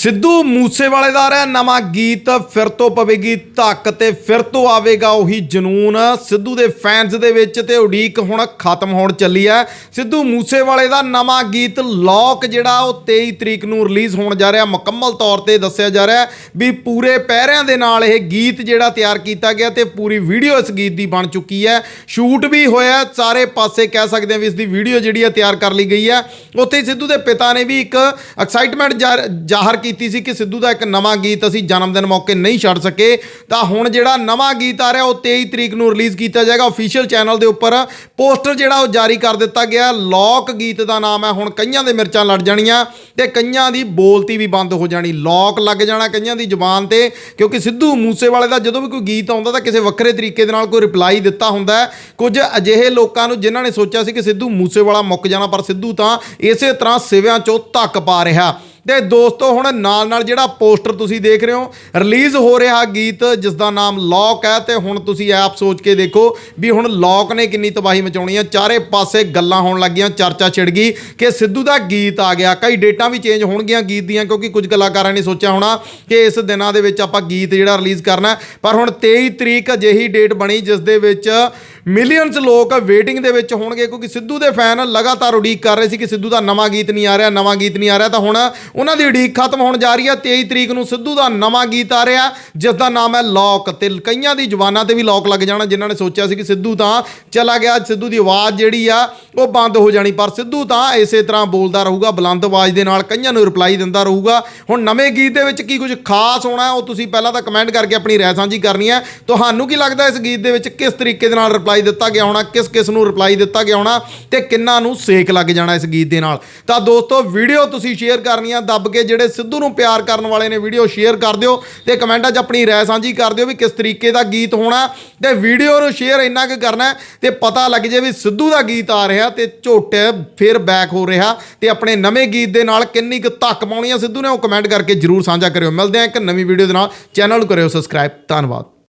ਸਿੱਧੂ ਮੂਸੇਵਾਲੇ ਦਾ ਰਿਹਾ ਨਵਾਂ ਗੀਤ, ਫਿਰ ਤੋਂ ਪਵੇਗੀ ਧੱਕ ਤੇ ਫਿਰ ਤੋਂ ਆਵੇਗਾ ਉਹੀ ਜਨੂਨ। ਸਿੱਧੂ ਦੇ ਫੈਨਸ ਦੇ ਵਿੱਚ ਤੇ ਉਡੀਕ ਹੁਣ ਖਤਮ ਹੋਣ ਚੱਲੀ ਹੈ। ਸਿੱਧੂ ਮੂਸੇਵਾਲੇ ਦਾ ਨਵਾਂ ਗੀਤ ਲੌਕ ਜਿਹੜਾ ਉਹ 23 ਤਰੀਕ ਨੂੰ ਰਿਲੀਜ਼ ਹੋਣ ਜਾ ਰਿਹਾ, ਮੁਕੰਮਲ ਤੌਰ ਤੇ ਦੱਸਿਆ ਜਾ ਰਿਹਾ ਵੀ ਪੂਰੇ ਪਹਿਰਿਆਂ ਦੇ ਨਾਲ ਇਹ ਗੀਤ ਜਿਹੜਾ ਤਿਆਰ ਕੀਤਾ ਗਿਆ ਤੇ ਪੂਰੀ ਵੀਡੀਓ ਇਸ ਗੀਤ ਦੀ ਬਣ ਚੁੱਕੀ ਹੈ। ਸ਼ੂਟ ਵੀ ਹੋਇਆ ਸਾਰੇ ਪਾਸੇ ਕਹਿ ਸਕਦੇ ਹਾਂ ਵੀ ਇਸ ਦੀ ਵੀਡੀਓ ਜਿਹੜੀ ਹੈ ਤਿਆਰ ਕਰ ਲਈ ਗਈ ਹੈ। ਉੱਥੇ ਹੀ ਸਿੱਧੂ ਦੇ ਪਿਤਾ ਨੇ ਵੀ ਇੱਕ ਐਕਸਾਈਟਮੈਂਟ ਜ਼ਾਹਰ ਕੀਤੀ ਕੀਤੀ ਸੀ ਕਿ ਸਿੱਧੂ ਦਾ ਇੱਕ ਨਵਾਂ ਗੀਤ ਅਸੀਂ ਜਨਮ ਦਿਨ ਮੌਕੇ ਨਹੀਂ ਛੱਡ ਸਕੇ। ਤਾਂ ਹੁਣ ਜਿਹੜਾ ਨਵਾਂ ਗੀਤ ਆ ਰਿਹਾ, ਉਹ 23 ਤਰੀਕ ਨੂੰ ਰਿਲੀਜ਼ ਕੀਤਾ ਜਾਏਗਾ। ਅਫੀਸ਼ੀਅਲ ਚੈਨਲ ਦੇ ਉੱਪਰ ਪੋਸਟਰ ਜਿਹੜਾ ਉਹ ਜਾਰੀ ਕਰ ਦਿੱਤਾ ਗਿਆ। ਲੋਕ ਗੀਤ ਦਾ ਨਾਮ ਹੈ, ਹੁਣ ਕਈਆਂ ਦੇ ਮਿਰਚਾਂ ਲੜ ਜਾਣੀਆਂ ਤੇ ਕਈਆਂ ਦੀ ਬੋਲਤੀ ਵੀ ਬੰਦ ਹੋ ਜਾਣੀ। ਲੋਕ ਲੱਗ ਜਾਣਾ ਕਈਆਂ ਦੀ ਜ਼ੁਬਾਨ ਤੇ, ਕਿਉਂਕਿ ਸਿੱਧੂ ਮੂਸੇਵਾਲੇ ਦਾ ਜਦੋਂ ਵੀ ਕੋਈ ਗੀਤ ਆਉਂਦਾ ਤਾਂ ਕਿਸੇ ਵੱਖਰੇ ਤਰੀਕੇ ਦੇ ਨਾਲ ਕੋਈ ਰਿਪਲਾਈ ਦਿੱਤਾ ਹੁੰਦਾ ਕੁਝ ਅਜਿਹੇ ਲੋਕਾਂ ਨੂੰ ਜਿਨ੍ਹਾਂ ਨੇ ਸੋਚਿਆ ਸੀ ਕਿ ਸਿੱਧੂ ਮੂਸੇਵਾਲਾ ਮੁੱਕ ਜਾਣਾ, ਪਰ ਸਿੱਧੂ ਤਾਂ ਇਸੇ ਤਰ੍ਹਾਂ ਸਿਵਿਆਂ ਚੋਂ ਧੱਕ ਪਾ ਰਿਹਾ। ਤੇ ਦੋਸਤੋ, ਹੁਣ ਨਾਲ ਨਾਲ ਜਿਹੜਾ ਪੋਸਟਰ ਤੁਸੀਂ ਦੇਖ ਰਹੇ ਹੋ, ਰਿਲੀਜ਼ ਹੋ ਰਿਹਾ ਗੀਤ ਜਿਸ ਦਾ ਨਾਮ ਲੌਕ ਹੈ, ਤੇ ਹੁਣ ਤੁਸੀਂ ਆਪ ਸੋਚ ਕੇ ਦੇਖੋ ਵੀ ਹੁਣ ਲੌਕ ਨੇ ਕਿੰਨੀ ਤਬਾਹੀ ਮਚਾਉਣੀ ਹੈ ਚਾਰੇ ਪਾਸੇ ਗੱਲਾਂ ਹੋਣ ਲੱਗੀਆਂ, ਚਰਚਾ ਛਿੜ ਗਈ ਕਿ ਸਿੱਧੂ ਦਾ ਗੀਤ ਆ ਗਿਆ। ਕਈ ਡੇਟਾਂ ਵੀ ਚੇਂਜ ਹੋਣਗੀਆਂ ਗੀਤ ਦੀਆਂ, ਕਿਉਂਕਿ ਕੁਝ ਕਲਾਕਾਰਾਂ ਨੇ ਸੋਚਿਆ ਹੋਣਾ ਕਿ ਇਸ ਦਿਨਾਂ ਦੇ ਵਿੱਚ ਆਪਾਂ ਗੀਤ ਜਿਹੜਾ ਰਿਲੀਜ਼ ਕਰਨਾ ਪਰ ਹੁਣ 23 ਤਰੀਕ ਅਜਿਹੀ ਡੇਟ ਬਣੀ ਜਿਸ ਦੇ ਵਿੱਚ ਮਿਲੀਅਨਸ ਲੋਕ ਵੇਟਿੰਗ ਦੇ ਵਿੱਚ ਹੋਣਗੇ ਕਿਉਂਕਿ ਸਿੱਧੂ ਦੇ ਫੈਨ ਲਗਾਤਾਰ ਉਡੀਕ ਕਰ ਰਹੇ ਸੀ ਕਿ ਸਿੱਧੂ ਦਾ ਨਵਾਂ ਗੀਤ ਨਹੀਂ ਆ ਰਿਹਾ, ਨਵਾਂ ਗੀਤ ਨਹੀਂ ਆ ਰਿਹਾ। ਤਾਂ ਹੁਣ ਉਹਨਾਂ ਦੀ ਉਡੀਕ ਖਤਮ ਹੋਣ ਜਾ ਰਹੀ ਹੈ। 23 ਤਰੀਕ ਨੂੰ ਸਿੱਧੂ ਦਾ ਨਵਾਂ ਗੀਤ ਆ ਰਿਹਾ, ਜਿਸ ਦਾ ਨਾਮ ਹੈ ਲੌਕ ਤੇ ਕਈਆਂ ਦੀ ਜ਼ੁਬਾਨਾਂ ਤੇ ਵੀ ਲੌਕ ਲੱਗ ਜਾਣਾ, ਜਿਨ੍ਹਾਂ ਨੇ ਸੋਚਿਆ ਸੀ ਕਿ ਸਿੱਧੂ ਤਾਂ ਚਲਾ ਗਿਆ, ਸਿੱਧੂ ਦੀ ਆਵਾਜ਼ ਜਿਹੜੀ ਆ, ਉਹ ਬੰਦ ਹੋ ਜਾਣੀ। ਪਰ ਸਿੱਧੂ ਤਾਂ ਇਸੇ ਤਰ੍ਹਾਂ ਬੋਲਦਾ ਰਹੂਗਾ, ਬੁਲੰਦ ਆਵਾਜ਼ ਦੇ ਨਾਲ ਕਈਆਂ ਨੂੰ ਰਿਪਲਾਈ ਦਿੰਦਾ ਰਹੂਗਾ। ਹੁਣ ਨਵੇਂ ਗੀਤ ਦੇ ਵਿੱਚ ਕੀ ਕੁਝ ਖਾਸ ਹੋਣਾ ਉਹ ਤੁਸੀਂ ਪਹਿਲਾਂ ਤਾਂ ਕਮੈਂਟ ਕਰਕੇ ਆਪਣੀ ਰਾਏ ਸਾਂਝੀ ਕਰਨੀ ਹੈ। ਤੁਹਾਨੂੰ ਕੀ ਲੱਗਦਾ ਇਸ ਗੀਤ ਦੇ ਵਿੱਚ ਕਿਸ ਤਰੀਕੇ ਦੇ ਨਾਲ ਰਿਪਲਾਈ ਦਿੱਤਾ ਗਿਆ ਹੋਣਾ, ਕਿਸ ਕਿਸ ਨੂੰ ਰਿਪਲਾਈ ਦਿੱਤਾ ਗਿਆ ਹੋਣਾ ਤੇ ਕਿੰਨਾ ਨੂੰ ਸੇਕ ਲੱਗ ਜਾਣਾ ਇਸ ਗੀਤ ਦੇ ਨਾਲ। ਤਾਂ ਦੋਸਤੋ ਵੀਡੀਓ ਤੁਸੀਂ ਸ਼ੇਅਰ ਕਰਨੀ ਆ, ਦੱਬ ਕੇ ਜਿਹੜੇ ਸਿੱਧੂ ਨੂੰ ਪਿਆਰ ਕਰਨ ਵਾਲੇ ਨੇ ਵੀਡੀਓ ਸ਼ੇਅਰ ਕਰ ਦਿਓ ਤੇ ਕਮੈਂਟਾਂ 'ਚ ਆਪਣੀ ਰਾਏ ਸਾਂਝੀ ਕਰ ਦਿਓ ਵੀ ਕਿਸ ਤਰੀਕੇ ਦਾ ਗੀਤ ਹੋਣਾ ਤੇ ਵੀਡੀਓ ਨੂੰ ਸ਼ੇਅਰ ਇੰਨਾ ਕੁ ਕਰਨਾ ਤੇ ਪਤਾ ਲੱਗ ਜੇ ਵੀ ਸਿੱਧੂ ਦਾ ਗੀਤ ਆ ਰਿਹਾ ਤੇ ਝੋਟ ਫਿਰ ਬੈਕ ਹੋ ਰਿਹਾ ਤੇ ਆਪਣੇ ਨਵੇਂ ਗੀਤ ਦੇ ਨਾਲ ਕਿੰਨੀ ਕੁ ਧੱਕ ਪਾਉਣੀ ਆ ਸਿੱਧੂ ਨੇ ਉਹ ਕਮੈਂਟ ਕਰਕੇ ਜਰੂਰ ਸਾਂਝਾ ਕਰਿਓ। ਮਿਲਦੇ ਆ ਇੱਕ ਨਵੀਂ ਵੀਡੀਓ ਦੇ ਨਾਲ। ਚੈਨਲ ਨੂੰ ਕਰਿਓ ਸਬਸਕ੍ਰਾਈਬ ਧੰਨਵਾਦ।